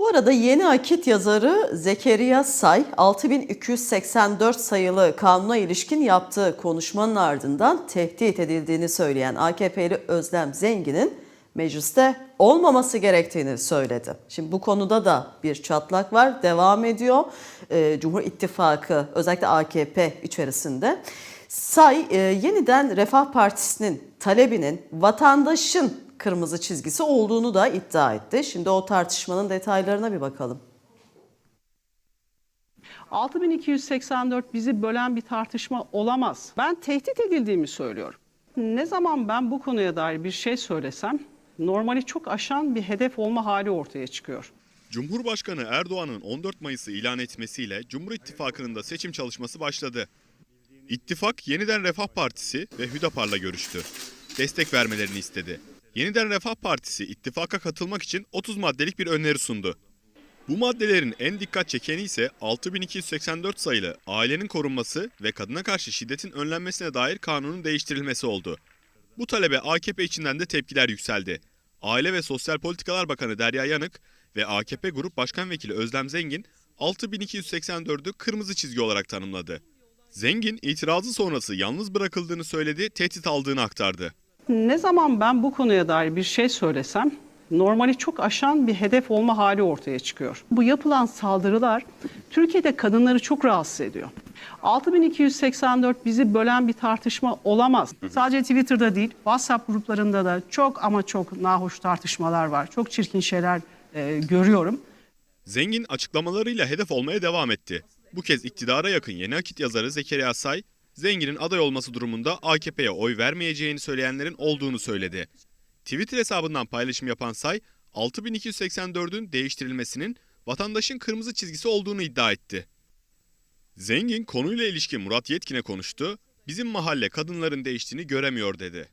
Bu arada yeni akit yazarı Zekeriya Say 6284 sayılı kanuna ilişkin yaptığı konuşmanın ardından tehdit edildiğini söyleyen AKP'li Özlem Zengin'in mecliste olmaması gerektiğini söyledi. Şimdi bu konuda da bir çatlak var, devam ediyor. Ee, Cumhur İttifakı özellikle AKP içerisinde. Say e, yeniden Refah Partisi'nin talebinin vatandaşın kırmızı çizgisi olduğunu da iddia etti. Şimdi o tartışmanın detaylarına bir bakalım. 6284 bizi bölen bir tartışma olamaz. Ben tehdit edildiğimi söylüyorum. Ne zaman ben bu konuya dair bir şey söylesem normali çok aşan bir hedef olma hali ortaya çıkıyor. Cumhurbaşkanı Erdoğan'ın 14 Mayıs'ı ilan etmesiyle Cumhur İttifakı'nın da seçim çalışması başladı. İttifak Yeniden Refah Partisi ve Hüdapar'la görüştü. Destek vermelerini istedi. Yeniden Refah Partisi ittifaka katılmak için 30 maddelik bir öneri sundu. Bu maddelerin en dikkat çekeni ise 6284 sayılı ailenin korunması ve kadına karşı şiddetin önlenmesine dair kanunun değiştirilmesi oldu. Bu talebe AKP içinden de tepkiler yükseldi. Aile ve Sosyal Politikalar Bakanı Derya Yanık ve AKP Grup Başkan Vekili Özlem Zengin 6284'ü kırmızı çizgi olarak tanımladı. Zengin itirazı sonrası yalnız bırakıldığını söyledi, tehdit aldığını aktardı. Ne zaman ben bu konuya dair bir şey söylesem normali çok aşan bir hedef olma hali ortaya çıkıyor. Bu yapılan saldırılar Türkiye'de kadınları çok rahatsız ediyor. 6284 bizi bölen bir tartışma olamaz. Sadece Twitter'da değil, WhatsApp gruplarında da çok ama çok nahoş tartışmalar var. Çok çirkin şeyler e, görüyorum. Zengin açıklamalarıyla hedef olmaya devam etti. Bu kez iktidara yakın Yeni Akit yazarı Zekeriya Say, Zengin'in aday olması durumunda AKP'ye oy vermeyeceğini söyleyenlerin olduğunu söyledi. Twitter hesabından paylaşım yapan Say, 6284'ün değiştirilmesinin vatandaşın kırmızı çizgisi olduğunu iddia etti. Zengin konuyla ilişkin Murat Yetkin'e konuştu, bizim mahalle kadınların değiştiğini göremiyor dedi.